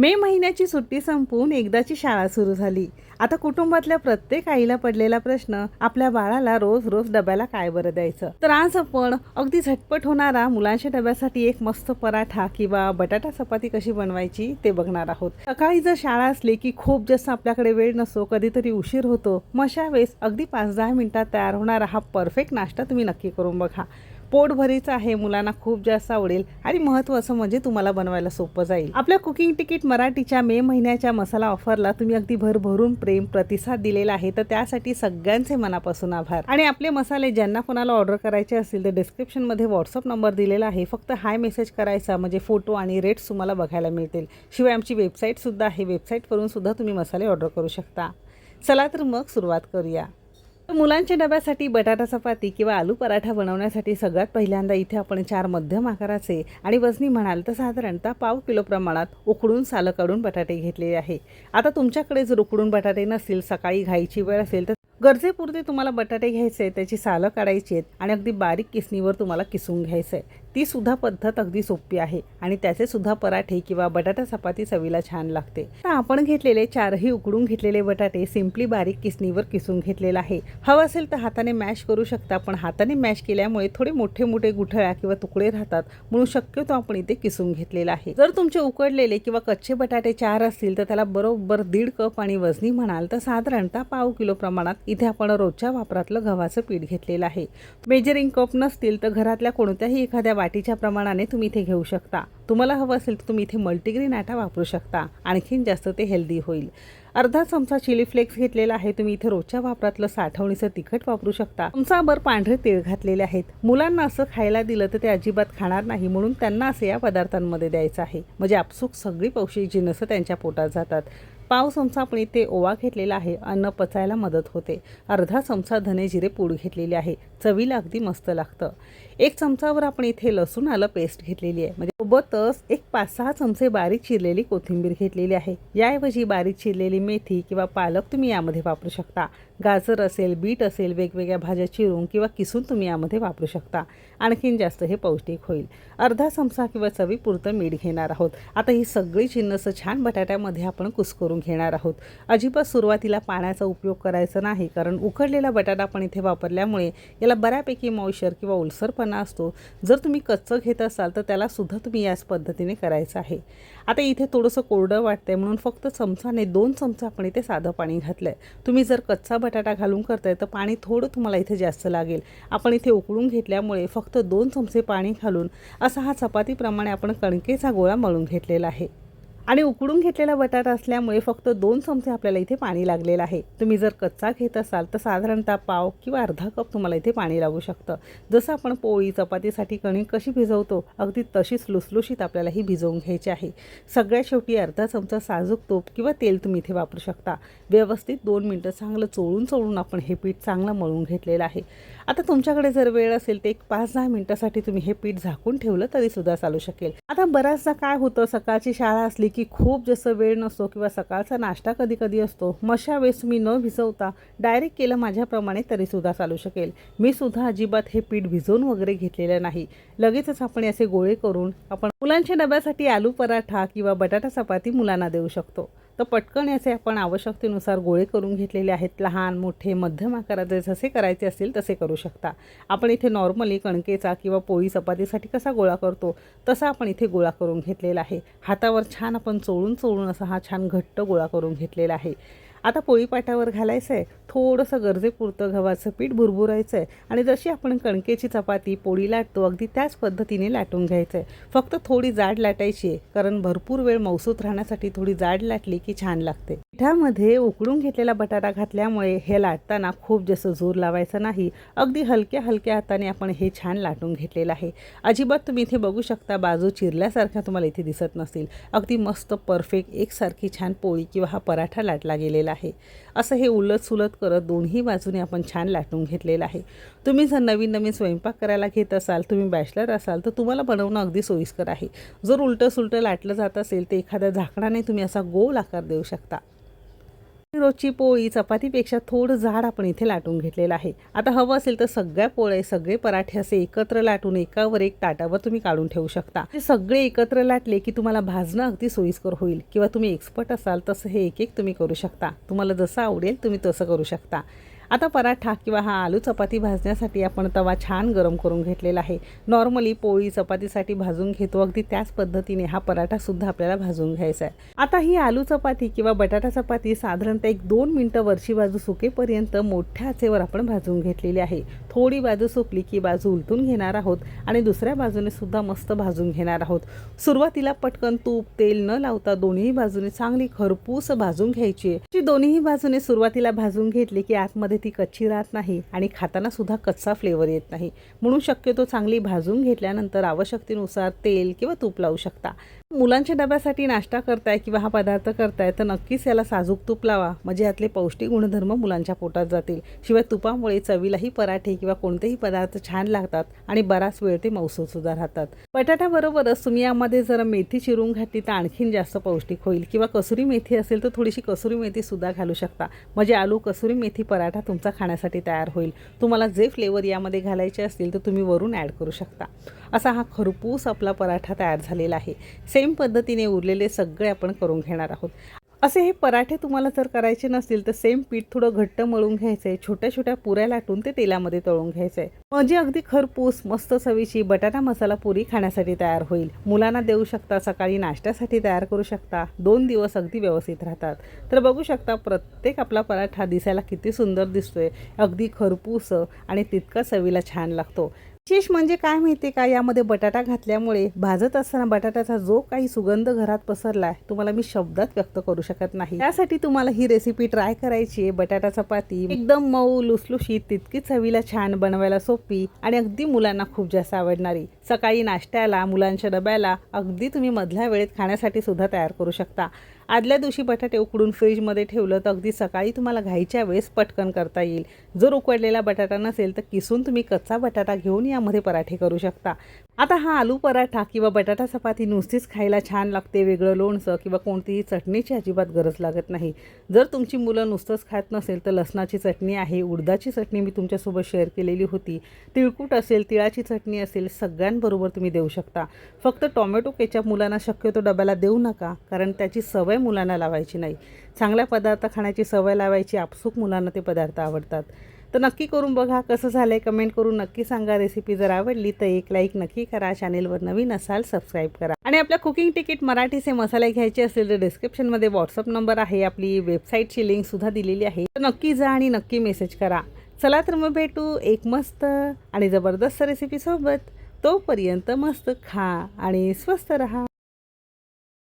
मे महिन्याची सुट्टी संपून एकदाची शाळा सुरू झाली. आता कुटुंबातल्या प्रत्येक आईला पडलेला प्रश्न आपल्या बाळाला रोज रोज डब्याला काय बरं द्यायचं? तर आज आपण अगदी झटपट होणारा मुलांच्या डब्यासाठी एक मस्त पराठा किंवा बटाटा चपाती कशी बनवायची ते बघणार आहोत. सकाळी जर शाळा असली की खूप जास्त आपल्याकडे वेळ नसतो कधीतरी उशीर होतो मग अशा वेळेस अगदी पाच दहा मिनिटात तयार होणारा हा परफेक्ट नाश्ता तुम्ही नक्की करून बघा. पोटभरीचं आहे मुलांना खूप जास्त आवडेल. आणि महत्त्वाचं म्हणजे तुम्हाला बनवायला सोपं जाईल. आपल्या कुकिंग तिकीट मराठीच्या मे महिन्याच्या मसाला ऑफरला तुम्ही अगदी भरभरून प्रेम प्रतिसाद दिलेला आहे. तर त्यासाठी सगळ्यांचे मनापासून आभार. आणि आपले मसाले ज्यांना कोणाला ऑर्डर करायचे असतील तर डिस्क्रिप्शनमध्ये व्हॉट्सअप नंबर दिलेला आहे. फक्त हाय मेसेज करायचा म्हणजे फोटो आणि रेट्स तुम्हाला बघायला मिळतील. शिवाय आमची वेबसाईटसुद्धा आहे. वेबसाईटवरून सुद्धा तुम्ही मसाले ऑर्डर करू शकता. चला तर मग सुरुवात करूया. मुलांच्या डब्यासाठी बटाटा चपाती किंवा आलू पराठा बनवण्यासाठी सगळ्यात पहिल्यांदा इथे आपण चार मध्यम आकाराचे आणि वजनी म्हणाल तर साधारणतः पाव किलो प्रमाणात उकडून सालं काढून बटाटे घेतलेले आहे. आता तुमच्याकडे जर उकडून बटाटे नसतील सकाळी घाईची वेळ असेल तर गरजेपुरते तुम्हाला बटाटे घ्यायचे त्याची सालं काढायची आहेत आणि अगदी बारीक किसणीवर तुम्हाला किसून घ्यायचं आहे ती सुद्धा पद्धत अगदी सोपी आहे आणि त्याचे सुद्धा पराठे किंवा बटाटा चपाती चवीला छान लागते. तर आपण घेतलेले चारही उकडून घेतलेले बटाटे सिम्पली बारीक किसणीवर किसून घेतलेला आहे. हवं असेल तर हाताने मॅश करू शकता पण हाताने मॅश केल्यामुळे थोडे मोठे मोठे गुठळ्या किंवा तुकडे राहतात म्हणून शक्यतो आपण इथे किसून घेतलेला आहे. जर तुमचे उकडलेले किंवा कच्चे बटाटे चार असतील तर त्याला बरोबर दीड कप आणि वजनी म्हणाल तर साधारणतः पाव किलो प्रमाणात इथे आपण रोजच्या वापरातलं गव्हाचं पीठ घेतलेलं आहे. मेजरिंग कप नसतील तर घरातल्या कोणत्याही एखाद्या वाटीच्या प्रमाणाने तुम्ही इथे घेऊ शकता. तुम्हाला हवं असेल तर तुम्ही इथे मल्टीग्रेन आटा वापरू शकता. आणखीन जास्त ते हेल्दी होईल. अर्धा चमचा चिली फ्लेक्स घेतलेला आहे. तुम्ही इथे रोजच्या वापरातलं साठवणीचं तिखट वापरू शकता. चमचाभर पांढरे तीळ घातलेले आहेत. मुलांना असं खायला दिलं तर ते अजिबात खाणार नाही. म्हणून त्यांना असं या पदार्थांमध्ये द्यायचं आहे. म्हणजे आपसूक सगळी पौष्टिक जिनसं त्यांच्या पोटात जातात. पाव चमचा आपण इथे ओवा घेतलेला आहे. अन्न पचायला मदत होते. अर्धा चमचा धने जिरे पूड घेतलेली आहे. चवीला अगदी मस्त लागतं. एक चमचावर आपण इथे लसूण आलं पेस्ट घेतलेली आहे. म्हणजे सोबतच एक पाच सहा चमचे बारीक चिरलेली कोथिंबीर घेतलेली आहे. याऐवजी बारीक चिरलेली मेथी किंवा पालक तुम्ही यामध्ये वापरू शकता. गाजर असेल बीट असेल वेगवेगळ्या भाज्या चिरून किंवा किसून तुम्ही यामध्ये वापरू शकता. आणखीन जास्त हे पौष्टिक होईल. अर्धा चमचा किंवा चवीपुरतं मीठ घेणार आहोत. आता ही सगळी जिन्नसं छान बटाट्यामध्ये आपण कुस्करून घेणार आहोत. अजिबात सुरुवातीला पाण्याचा उपयोग करायचा नाही कारण उकडलेला बटाटा आपण इथे वापरल्यामुळे याला बऱ्यापैकी मॉइश्चर किंवा ओलसरपणा असतो. जर तुम्ही कच्चं घेत असाल तर त्याला मी तुम्ही याच पद्धतीने करायचं आहे. आता इथे थोडंसं कोरडं वाटतंय म्हणून फक्त चमचाने दोन चमचा आपण इथे साधं पाणी घातलं आहे तुम्ही जर कच्चा बटाटा घालून करताय तर पाणी थोडं तुम्हाला इथे जास्त लागेल. आपण इथे उकळून घेतल्यामुळे फक्त दोन चमचे पाणी घालून असा हा चपातीप्रमाणे आपण कणकेचा गोळा मळून घेतलेला आहे. आणि उकडून घेतलेला बटाटा असल्यामुळे फक्त दोन चमचे आपल्याला इथे पाणी लागलेलं आहे. तुम्ही जर कच्चा घेत असाल तर साधारणतः पाव किंवा अर्धा कप तुम्हाला इथे पाणी लागू शकतं. जसं आपण पोळी चपातीसाठी कणिक कशी भिजवतो अगदी तशीच लुसलुशीत आपल्याला ही भिजवून घ्यायची आहे. सगळ्यात शेवटी अर्धा चमचा साजूक तूप किंवा तेल तुम्ही इथे वापरू शकता. व्यवस्थित दोन मिनटं चांगलं चोळून चोळून आपण हे पीठ चांगलं मळून घेतलेलं आहे. आता तुमच्याकडे जर वेळ असेल तर एक पाच दहा मिनिटासाठी तुम्ही हे पीठ झाकून ठेवलं तरी सुद्धा चालू शकेल. आता बऱ्याचदा काय होतं सकाळची शाळा असली की खूप जास्त वेळ नसतो किंवा सकाळचा नाश्ता कधी कधी असतो मशा वेळेस तुम्ही न भिजवता डायरेक्ट केलं माझ्याप्रमाणे तरी सुद्धा चालू शकेल. मी सुद्धा अजिबात हे पीठ भिजवून वगैरे घेतलेलं नाही. लगेचच आपण असे गोळे करून आपण मुलांच्या डब्यासाठी आलू पराठा किंवा बटाटा चपाती मुलांना देऊ शकतो. तर पटकन याचे आपण आवश्यकतेनुसार गोळे करून घेतलेले आहेत. लहान मोठे मध्यम आकाराचे जसे करायचे असतील तसे करू शकता. आपण इथे नॉर्मली कणकेचा किंवा पोळी चपातीसाठी कसा गोळा करतो तसा आपण इथे गोळा करून घेतलेला आहे. हातावर छान आपण चोळून चोळून असा हा छान घट्ट गोळा करून घेतलेला आहे. आता पोळीपाटावर घालायचं आहे थोडंसं गरजेपुरतं गव्हाचं पीठ भुरभुरायचं आहे आणि जशी आपण कणकेची चपाती पोळी लाटतो अगदी त्याच पद्धतीने लाटून घ्यायचं आहे फक्त थोडी जाड लाटायची आहे कारण भरपूर वेळ मौसूत राहण्यासाठी थोडी जाड लाटली की छान लागते. पिठामध्ये उकडून घेतलेला बटाटा घातल्यामुळे हे लाटताना खूप जास्त जोर लावायचा नाही. अगदी हलक्या हलक्या हाताने आपण हे छान लाटून घेतलेलं आहे. अजिबात तुम्ही इथे बघू शकता बाजू चिरल्यासारख्या तुम्हाला इथे दिसत नसतील. अगदी मस्त परफेक्ट एकसारखी छान पोळी किंवा हा पराठा लाटला गेलेला आहे. असं हे उलट सुलट करत दोन्ही बाजूने आपण छान लाटून घेतलेलं आहे. तुम्ही जर नवीन नवीन स्वयंपाक करायला घेत असाल तुम्ही बॅचलर असाल तर तुम्हाला बनवणं अगदी सोयीस्कर आहे. जर उलटं सुलटं लाटलं जात असेल तर एखाद्या झाकणाने तुम्ही असा गोल आकार देऊ शकता. रोजची पोळी चपातीपेक्षा थोडं जाड आपण इथे लाटून घेतलेलं आहे. आता हवं असेल तर सगळ्या पोळे सगळे पराठे असे एकत्र लाटून एकावर एक ताटावर तुम्ही काढून ठेवू शकता. सगळे एकत्र लाटले की तुम्हाला भाजणं अगदी सोयीस्कर होईल. किंवा तुम्ही एक्सपर्ट असाल तसं हे एक एक तुम्ही करू शकता. तुम्हाला जसं आवडेल तुम्ही तसं करू शकता. आता पराठा किंवा हा आलू चपाती भाजण्यासाठी आपण तवा छान गरम करून घेतलेला आहे. नॉर्मली पोळी चपातीसाठी भाजून घेतो. अगदी त्याच पद्धतीने हा पराठासुद्धा आपल्याला भाजून घ्यायचा आहे. आता ही आलू चपाती किंवा बटाटा चपाती साधारणतः एक दोन मिनटं वरची बाजू सुकेपर्यंत मोठ्या आचेवर आपण भाजून घेतलेली आहे. थोडी बाजू सुकली की बाजू उलटून घेणार आहोत आणि दुसऱ्या बाजूने सुद्धा मस्त भाजून घेणार आहोत. सुरुवातीला पटकन तूप तेल न लावता दोन्ही बाजूने चांगली खरपूस भाजून घ्यायची आहे. दोन्ही बाजूने सुरुवातीला भाजून घेतली की आतमध्ये ती कच्ची राहत नाही आणि खाताना सुद्धा कच्चा फ्लेवर येत नाही. म्हणून शक्यतो चांगली भाजून घेतल्यानंतर आवश्यकतेनुसार तेल किंवा तूप लावू शकता. मुलांच्या डब्यासाठी नाश्ता करताय किंवा हा पदार्थ करताय तर नक्कीच याला साजूक तूप लावा. म्हणजे यातले पौष्टिक गुणधर्म मुलांच्या पोटात जातील. शिवाय तुपामुळे चवीलाही पराठे किंवा कोणतेही पदार्थ छान लागतात आणि बराच वेळ ते मौसूदसुद्धा राहतात. बटाट्याबरोबरच तुम्ही यामध्ये जर मेथी चिरून घातली तर आणखीन जास्त पौष्टिक होईल. किंवा कसुरी मेथी असेल तर थोडीशी कसुरी मेथी सुद्धा घालू शकता. म्हणजे आलू कसुरी मेथी पराठा तुमचा खाण्यासाठी तयार होईल. तुम्हाला जे फ्लेवर यामध्ये घालायचे असतील तर तुम्ही वरून ॲड करू शकता. असा हा खरपूस आपला पराठा तयार झालेला आहे. सेम पद्धतीने उरलेले सगळे आपण करून घेणार आहोत. असे हे पराठे तुम्हाला जर करायचे नसतील तर सेम पीठ थोडं घट्ट मळून घ्यायचं आहे छोट्या छोट्या पुऱ्या लाटून ते तेलामध्ये तळून घ्यायचं आहे म्हणजे अगदी खरपूस मस्त चवीची बटाटा मसाला पुरी खाण्यासाठी तयार होईल. मुलांना देऊ शकता सकाळी नाश्त्यासाठी तयार करू शकता. दोन दिवस अगदी व्यवस्थित राहतात. तर बघू शकता प्रत्येक आपला पराठा दिसायला किती सुंदर दिसतोय. अगदी खरपूस आणि तितका चवीला छान लागतो. विशेष म्हणजे काय माहिती का? यामध्ये बटाटा घातल्यामुळे भाजत असताना बटाट्याचा जो काही सुगंध घरात पसरलाय तुम्हाला मी शब्दात व्यक्त करू शकत नाही. त्यासाठी तुम्हाला ही रेसिपी ट्राय करायची आहे. बटाटा चपाती एकदम मऊ लुसलुशीत तितकीच चवीला छान बनवायला सोपी आणि अगदी मुलांना खूप जास्त आवडणारी. सकाळी नाश्त्याला मुलांच्या डब्याला अगदी तुम्ही मधल्या वेळेत खाण्यासाठी सुद्धा तयार करू शकता. आदल्या दिवशी बटाटे उकडून फ्रीजमध्ये ठेवलं तर अगदी सकाळी तुम्हाला घाईच्या वेळेस पटकन करता येईल. जर उकडलेला बटाटा नसेल तर किसून तुम्ही कच्चा बटाटा घेऊन यामध्ये पराठे करू शकता. आता हा आलू पराठा किंवा बटाटा चपाती नुसतीच खायला छान लागते वेगळं लोणचं किंवा कोणतीही चटणीची अजिबात गरज लागत नाही. जर तुमची मुलं नुसतंच खात नसेल तर लसणाची चटणी आहे उडदाची चटणी मी तुमच्यासोबत शेअर केलेली होती. तिळकूट असेल तिळाची चटणी असेल सगळ्यांबरोबर तुम्ही देऊ शकता. फक्त टोमॅटो केचप मुलांना शक्यतो डब्याला देऊ नका कारण त्याची सवय मुलांना लावायची नाही. चांगल्या पदार्थ खाण्याची सवय लावायची आपसूक मुलांना ते पदार्थ आवडतात. तर नक्की करून बघा कसं झालं आहे कमेंट करून नक्की सांगा. रेसिपी जर आवडली तर एक लाईक नक्की करा. चॅनेलवर नवीन असाल सबस्क्राईब करा. आणि आपल्या कुकिंग तिकीट मराठीचे मसाले घ्यायचे असेल तर डिस्क्रिप्शनमध्ये व्हॉट्सअप नंबर आहे. आपली वेबसाईटची लिंकसुद्धा दिलेली आहे. तर नक्की जा आणि नक्की मेसेज करा. चला तर मग भेटू एक मस्त आणि जबरदस्त रेसिपीसोबत तोपर्यंत मस्त खा आणि स्वस्त रहा.